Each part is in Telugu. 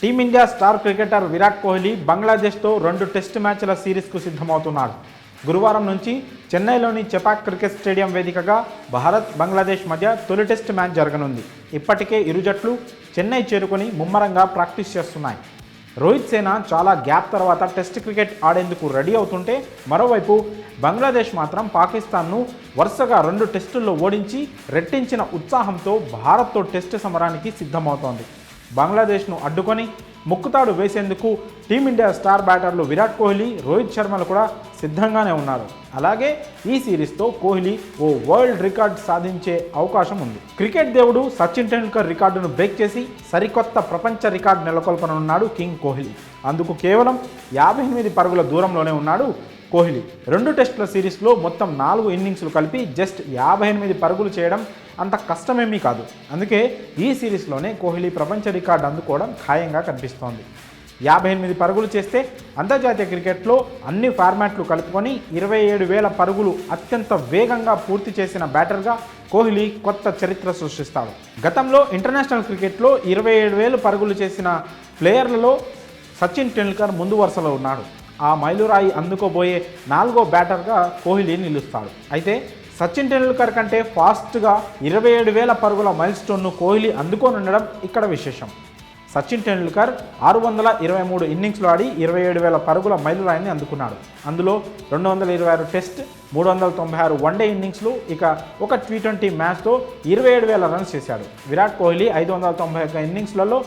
Team India star cricketer Virat Kohli బంగ్లాదేశ్తో రెండు టెస్ట్ మ్యాచ్ల సిరీస్కు సిద్ధమవుతున్నాడు. గురువారం నుంచి చెన్నైలోని చెపాక్ క్రికెట్ స్టేడియం వేదికగా భారత్ బంగ్లాదేశ్ మధ్య తొలి టెస్ట్ మ్యాచ్ జరగనుంది. ఇప్పటికే ఇరు జట్లు చెన్నై చేరుకొని ముమ్మరంగా ప్రాక్టీస్ చేస్తున్నాయి. రోహిత్ సేన చాలా గ్యాప్ తర్వాత టెస్ట్ క్రికెట్ ఆడేందుకు రెడీ అవుతుంటే మరోవైపు బంగ్లాదేశ్ మాత్రం పాకిస్తాన్ను వరుసగా రెండు టెస్టుల్లో ఓడించి రెట్టించిన ఉత్సాహంతో భారత్తో టెస్ట్ సమరానికి సిద్ధమవుతోంది. బంగ్లాదేశ్ను అడ్డుకొని ముక్కుతాడు వేసేందుకు టీమిండియా స్టార్ బ్యాటర్లు విరాట్ కోహ్లీ రోహిత్ శర్మలు కూడా సిద్ధంగానే ఉన్నారు. అలాగే ఈ సిరీస్తో కోహ్లీ ఓ వరల్డ్ రికార్డ్ సాధించే అవకాశం ఉంది. క్రికెట్ దేవుడు సచిన్ టెండూల్కర్ రికార్డును బ్రేక్ చేసి సరికొత్త ప్రపంచ రికార్డు నెలకొల్పనున్నాడు కింగ్ కోహ్లీ. అందుకు కేవలం యాభై ఎనిమిది పరుగుల దూరంలోనే ఉన్నాడు కోహ్లీ. రెండు టెస్టుల సిరీస్లో మొత్తం నాలుగు ఇన్నింగ్స్లు కలిపి జస్ట్ యాభై ఎనిమిది పరుగులు చేయడం అంత కష్టమేమీ కాదు. అందుకే ఈ సిరీస్లోనే కోహ్లీ ప్రపంచ రికార్డు అందుకోవడం ఖాయంగా కనిపిస్తోంది. యాభై ఎనిమిది పరుగులు చేస్తే అంతర్జాతీయ క్రికెట్లో అన్ని ఫార్మాట్లు కలుపుకొని ఇరవై ఏడు వేల పరుగులు అత్యంత వేగంగా పూర్తి చేసిన బ్యాటర్గా కోహ్లీ కొత్త చరిత్ర సృష్టిస్తాడు. గతంలో ఇంటర్నేషనల్ క్రికెట్లో ఇరవై ఏడు వేలు పరుగులు చేసిన ప్లేయర్లలో సచిన్ టెండూల్కర్ ముందు వరుసలో ఉన్నాడు. ఆ మైలురాయి అందుకోబోయే నాలుగో బ్యాటర్గా కోహ్లీ నిలుస్తాడు. అయితే సచిన్ టెండూల్కర్ కంటే ఫాస్ట్గా ఇరవై ఏడు వేల పరుగుల మైల్ స్టోన్ను కోహ్లీ అందుకోనుండడం ఇక్కడ విశేషం. సచిన్ టెండూల్కర్ ఆరు వందల ఇరవై మూడు ఇన్నింగ్స్లో ఆడి ఇరవై ఏడు వేల పరుగుల మైలురాయిని అందుకున్నాడు. అందులో రెండు వందల ఇరవై ఆరు టెస్ట్ మూడు వందల తొంభై ఆరు వన్డే ఇన్నింగ్స్లు ఇక ఒక టీ ట్వంటీ మ్యాచ్తో ఇరవై ఏడు వేల రన్స్ చేశాడు. విరాట్ కోహ్లీ ఐదు వందల తొంభై ఒక్క ఇన్నింగ్స్లలో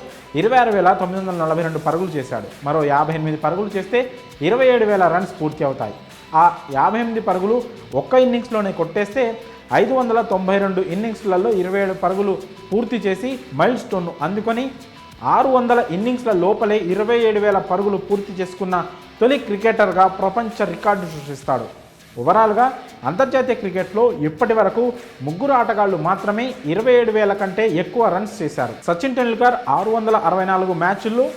ఇరవై ఆరు వేల తొమ్మిది వందల నలభై రెండు పరుగులు చేశాడు. మరో యాభై ఎనిమిది పరుగులు చేస్తే ఇరవై ఏడు వేల రన్స్ పూర్తి అవుతాయి. ఆ యాభై ఎనిమిది పరుగులు ఒక్క ఇన్నింగ్స్లోనే కొట్టేస్తే ఐదు వందల తొంభై రెండు ఇన్నింగ్స్లలో ఇరవై ఏడు పరుగులు పూర్తి చేసి మైల్ స్టోన్ను అందుకొని ఆరు వందల ఇన్నింగ్స్ల లోపలే ఇరవై ఏడు వేల పరుగులు పూర్తి చేసుకున్న తొలి క్రికెటర్గా ప్రపంచ రికార్డు సృష్టిస్తాడు. ఓవరాల్గా అంతర్జాతీయ క్రికెట్లో ఇప్పటి వరకు ముగ్గురు ఆటగాళ్ళు మాత్రమే ఇరవై ఏడు వేల కంటే ఎక్కువ రన్స్ చేశారు. సచిన్ టెండూల్కర్ ఆరు వందల అరవై నాలుగు మ్యాచ్ల్లో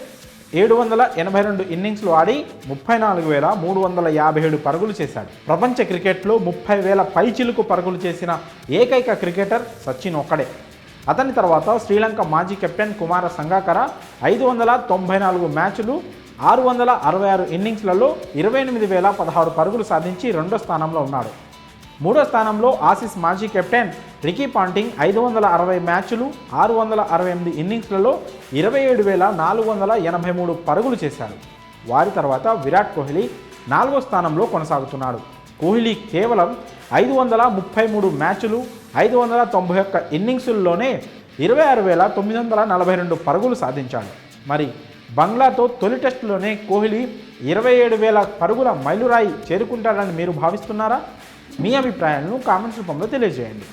ఏడు వందల ఎనభై రెండు ఇన్నింగ్స్లు ఆడి ముప్పై నాలుగు వేల మూడు వందల యాభై ఏడు పరుగులు చేశాడు. ప్రపంచ క్రికెట్లో ముప్పై వేల పైచిలుకు పరుగులు చేసిన ఏకైక క్రికెటర్ సచిన్ ఒక్కడే. అతని తర్వాత శ్రీలంక మాజీ కెప్టెన్ కుమార సంగాకర ఐదు వందల తొంభై నాలుగు మ్యాచ్లు ఆరు వందల అరవై ఆరు ఇన్నింగ్స్లలో ఇరవై ఎనిమిది వేల పదహారు పరుగులు సాధించి రెండో స్థానంలో ఉన్నాడు. మూడో స్థానంలో ఆసీస్ మాజీ కెప్టెన్ రికీ పాంటింగ్ ఐదు వందల అరవై మ్యాచ్లు ఆరు వందల అరవై ఎనిమిది ఇన్నింగ్స్లలో ఇరవై ఏడు వేల నాలుగు వందల ఎనభై మూడు పరుగులు చేశాడు వారి తర్వాత విరాట్ కోహ్లీ నాలుగో స్థానంలో కొనసాగుతున్నాడు. కోహ్లీ కేవలం ఐదు వందల ముప్పై మూడు మ్యాచ్లు ఐదు వందల తొంభై ఒక్క ఇన్నింగ్సుల్లోనే ఇరవై ఆరు వేల తొమ్మిది వందల నలభై రెండు పరుగులు సాధించాడు. మరి బంగ్లాతో తొలి టెస్టులోనే కోహ్లీ ఇరవై ఏడు వేల పరుగుల మైలురాయి చేరుకుంటాడని మీరు భావిస్తున్నారా? మీ అభిప్రాయాలను కామెంట్స్ రూపంలో తెలియజేయండి.